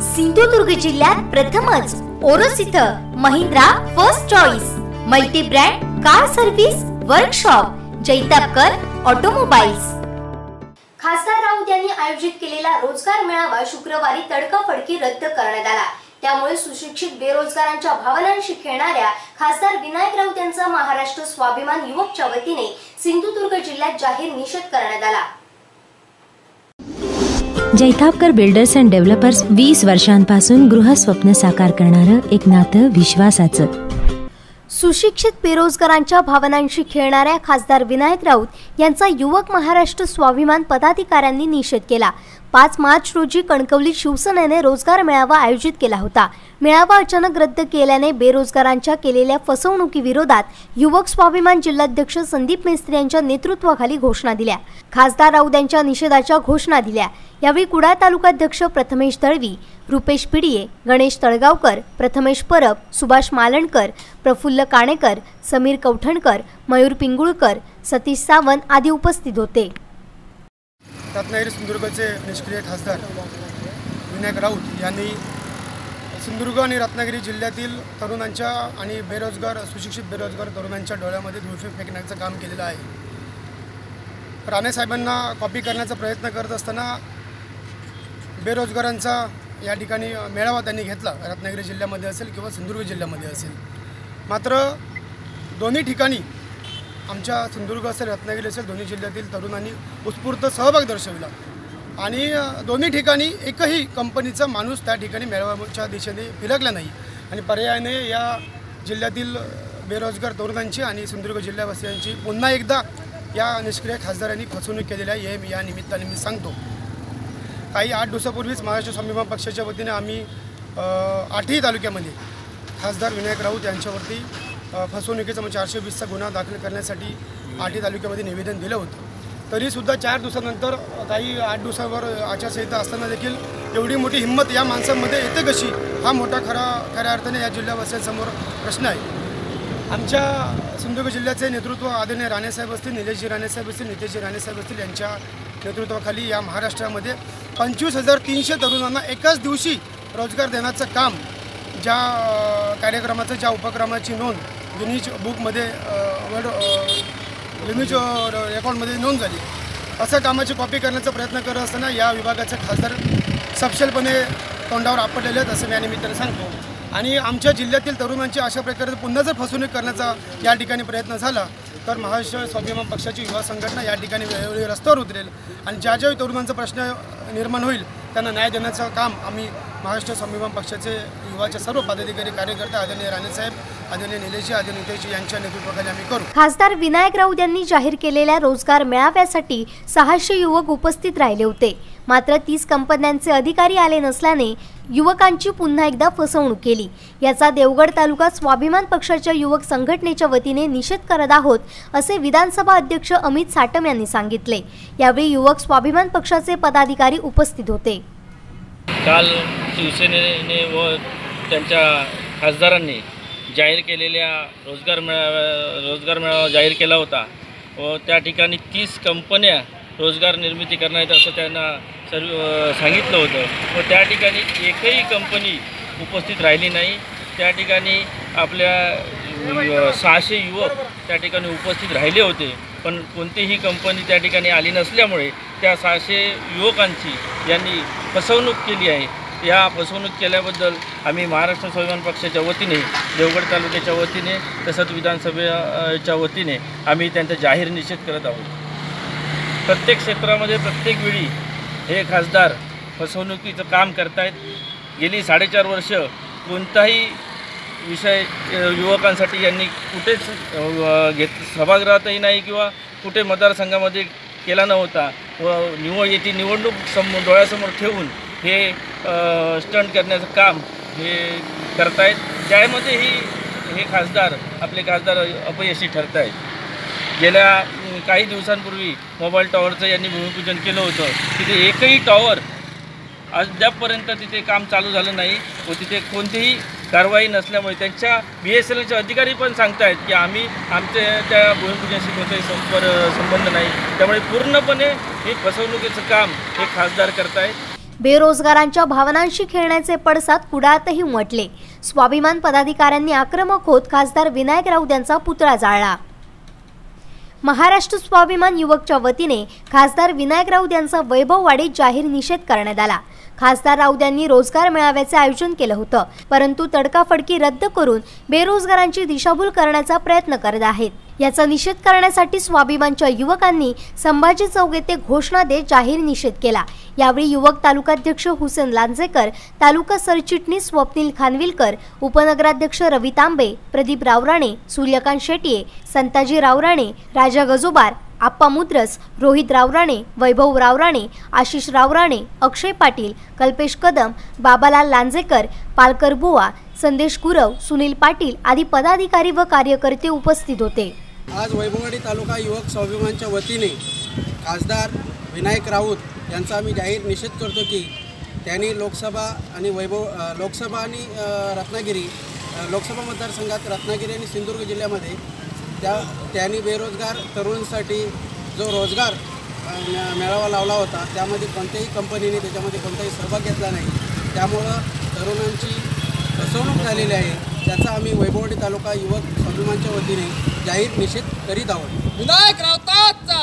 सिंधुदुर्ग जिल्ह्यात प्रथमच ओरोस इथं Mahindra first choice multi brand car service workshop Jaitapkar automobiles खासदार राऊत यांनी आयोजित केलेला रोजगार मेळावा शुक्रवारी तडकाफडकी रद्द करण्यात आला. त्यामुळे सुशिक्षित बेरोजगारांच्या भावनांशी खेळणाऱ्या खासदार विनायक राऊत यांचा महाराष्ट्र स्वाभिमान युवकच्या वतीने सिंधुदुर्ग जिल्ह्यात जाहीर निषेध करण्यात आला. जैतापकर बिल्डर्स अँड डेव्हलपर्स वीस वर्षांपासून गृहस्वप्न साकार करणारं एक नातं विश्वासाचं. सुशिक्षित बेरोजगारांच्या भावनांशी खेळणाऱ्या खासदार विनायक राऊत यांचा युवक महाराष्ट्र स्वाभिमान पदाधिकाऱ्यांनी निषेध केला. पाच मार्च रोजी कणकवली शिवसेनेने रोजगार मेळावा आयोजित केला होता. मेळावा अचानक रद्द केल्याने बेरोजगारांच्या केलेल्या फसवणुकीविरोधात युवक स्वाभिमान जिल्हाध्यक्ष संदीप मेस्त्री यांच्या नेतृत्वाखाली घोषणा दिल्या. खासदार राऊत यांच्या निषेधाच्या घोषणा दिल्या. यावेळी कुडाळ तालुकाध्यक्ष प्रथमेश दळवी रुपेश पिडिये गणेश तळगावकर प्रथमेश परब सुभाष मालणकर प्रफुल्ल काणेकर समीर कवठणकर मयूर पिंगुळकर सतीश सावंत आदी उपस्थित होते. रत्नागिरी सिंधुदुर्गचे निष्क्रिय खासदार विनायक राऊत यांनी सिंधुदुर्ग आणि रत्नागिरी जिल्ह्यातील तरुणांच्या आणि बेरोजगार सुशिक्षित बेरोजगार तरुणांच्या डोळ्यामध्ये धुळफे फेकण्याचं काम केलेलं आहे. राणेसाहेबांना कॉपी करण्याचा प्रयत्न करत असताना बेरोजगारांचा या ठिकाणी मेळावा त्यांनी घेतला. रत्नागिरी जिल्ह्यामध्ये असेल किंवा सिंधुदुर्ग जिल्ह्यामध्ये असेल. मात्र दोन्ही ठिकाणी आमच्या सिंधुदुर्ग असेल रत्नागिरी असेल दोन्ही जिल्ह्यातील तरुणांनी उत्स्फूर्त सहभाग दर्शविला. आणि दोन्ही ठिकाणी एकही कंपनीचा माणूस त्या ठिकाणी मेळाव्याच्या दिशेने फिरकला नाही. आणि पर्यायाने या जिल्ह्यातील बेरोजगार तरुणांची आणि सिंधुदुर्ग जिल्ह्यावासियांची पुन्हा एकदा या निष्क्रिय खासदारांनी फसवणूक केलेली आहे हे या निमित्ताने मी सांगतो. काही आठ दिवसापूर्वीच महाराष्ट्र स्वाभिमान पक्षाच्या वतीने आम्ही आठही तालुक्यामध्ये खासदार विनायक राऊत यांच्यावरती फसवणुकीचा म्हणजे चारशे वीसचा गुन्हा दाखल करण्यासाठी आठही तालुक्यामध्ये निवेदन दिलं होतं. तरीसुद्धा चार दिवसानंतर काही आठ दिवसावर आचारसंहिता असताना देखील एवढी मोठी हिंमत या माणसांमध्ये येते कशी? हा मोठा खरा खऱ्या अर्थाने या जिल्ह्यावासियांसमोर प्रश्न आहे. आमच्या सिंधुदुर्ग जिल्ह्याचे नेतृत्व आदरणीय राणेसाहेब असतील निलेशजी राणेसाहेब असतील नितेशजी राणेसाहेब असतील यांच्या नेतृत्वाखाली या महाराष्ट्रामध्ये पंचवीस हजार तीनशे तरुणांना एकाच दिवशी रोजगार देण्याचं काम ज्या कार्यक्रमाचं ज्या उपक्रमाची नोंद गिनीज बुकमध्ये अ, गिनीज रेकॉर्डमध्ये नोंद झाली. असं कामाची कॉपी करण्याचा प्रयत्न करत असताना या विभागाचे खासदार सपशलपणे तोंडावर आपटलेले आहेत असं मी या निमित्ताने सांगतो. आणि आमच्या जिल्ह्यातील तरुणांची अशा प्रकारे पुन्हा जर फसवणूक करण्याचा या ठिकाणी प्रयत्न झाला तर महाराष्ट्र स्वाभिमान पक्षाची युवा संघटना या ठिकाणी वेळोवेळी रस्त्यावर उतरेल. आणि ज्या ज्या तरुणांचा प्रश्न निर्माण होईल त्यांना न्याय देण्याचं काम आम्ही महाराष्ट्र स्वाभिमान पक्षाचे युवाचे सर्व पदाधिकारी कार्यकर्ते आदरणीय राणेसाहेब आदरणीय निलेशजी आदरणीय नितेशजी यांच्या नेतृत्वाखाली आम्ही करू. खासदार विनायक राऊत यांनी जाहीर केलेल्या रोजगार मेळाव्यासाठी सहाशे युवक उपस्थित राहिले होते. मात्र तीस कंपन्यांचे अधिकारी आले नसल्याने युवकांची पुन्हा एकदा फसवणूक केली. याचा देवगड तालुका स्वाभिमान पक्षाच्या युवक संघटनेच्या वतीने निषेध करत आहोत असे विधानसभा अध्यक्ष अमित साटम यांनी सांगितले. यावेळी युवक स्वाभिमान पक्षाचे पदाधिकारी उपस्थित होते. काल शिवसेनेने व त्यांच्या खासदारांनी जाहीर केलेल्या रोजगार मेळाव्या रोजगार मेळावा जाहीर केला होता व त्या ठिकाणी तीस कंपन्या रोजगार निर्मिती करणार आहेत असं त्यांना सर्व सांगितलं होतं. व त्या ठिकाणी एकही कंपनी उपस्थित राहिली नाही. त्या ठिकाणी आपल्या सहाशे युवक त्या ठिकाणी उपस्थित राहिले होते. पण कोणतीही कंपनी त्या ठिकाणी आली नसल्यामुळे त्या सहाशे युवकांची यांनी फसवणूक केली आहे. या फसवणूक केल्याबद्दल आम्ही महाराष्ट्र स्वाभिमान पक्षाच्या वतीने देवगड तालुक्याच्या वतीने तसंच विधानसभेच्या वतीने आम्ही त्यांचा जाहीर निषेध करत आहोत. प्रत्येक क्षेत्रामध्ये प्रत्येक वेळी हे खासदार फसवणुकीचं काम करतायत. गेली साडेचार वर्ष कोणताही विषय युवकांसाठी यांनी कुठेच घेत सभागृहातही नाही किंवा कुठे मतदारसंघामध्ये केला नव्हता. व निवड येथे निवडणूक सम डोळ्यासमोर ठेवून हे स्टंट करण्याचं काम हे करतायत. त्यामध्येही हे खासदार आपले खासदार अपयशी ठरत आहेत गेल्या काही दिवसांपूर्वी मोबाईल टॉवरचं यांनी भूमिपूजन केलं होतं. तिथे एकही टॉवर अद्यापपर्यंत तिथे काम चालू झालं नाही व तिथे कोणतेही कारवाई नसल्यामुळे त्यांच्या बी एस एल एलचे अधिकारी पण सांगतायत की आम्ही आमचे त्या भूमिपूजनशी कोणताही संपर संबंध नाही. त्यामुळे पूर्णपणे हे फसवणुकीचं काम हे खासदार करतायत. बेरोजगारांच्या भावनांशी खेळण्याचे पडसाद कुडातही उमटले. स्वाभिमान पदाधिकाऱ्यांनी आक्रमक होत खासदार विनायक राऊत यांचा पुतळा जाळला. महाराष्ट्र स्वाभिमान युवकच्या वतीने खासदार विनायक राऊत यांचा वैभव वाढीत जाहीर निषेध करण्यात आला. खासदार राऊत यांनी रोजगार मेळाव्याचे आयोजन केलं होतं. परंतु तडकाफडकी रद्द करून बेरोजगारांची दिशाभूल करण्याचा प्रयत्न करत आहेत. याचा निषेध करण्यासाठी स्वाभिमानच्या युवकांनी संभाजी चौक येथे घोषणा देत जाहीर निषेध केला. यावेळी युवक तालुकाध्यक्ष हुसेन लांजेकर तालुका सरचिटणीस स्वप्नील खानविलकर उपनगराध्यक्ष रवी तांबे प्रदीप रावराणे सूर्यकांत शेटये संताजी रावराणे राजा गजोबार आप्पा मुद्रस रोहित रावराणे वैभव रावराणे आशिष रावराणे अक्षय पाटील कल्पेश कदम बाबालाल लांजेकर पालकर बुवा संदेश गुरव सुनील पाटील आदी पदाधिकारी व कार्यकर्ते उपस्थित होते. आज वैभववाडी तालुका युवक स्वाभिमानच्या वतीने खासदार विनायक राऊत यांचा आम्ही जाहीर निषेध करतो की त्यांनी लोकसभा आणि वैभव लोकसभा आणि रत्नागिरी लोकसभा मतदारसंघात रत्नागिरी आणि सिंधुदुर्ग जिल्ह्यामध्ये त्या त्यांनी बेरोजगार तरुणांसाठी जो रोजगार मेळावा लावला होता त्यामध्ये कोणत्याही कंपनीने त्याच्यामध्ये कोणताही सहभाग घेतला नाही. त्यामुळं तरुणांची फसवणूक झालेली आहे त्याचा आम्ही वैभववाडी तालुका युवक स्वाभिमानच्या वतीने जाहीर निषेध करीत आहोत. विनायक राऊतांचा!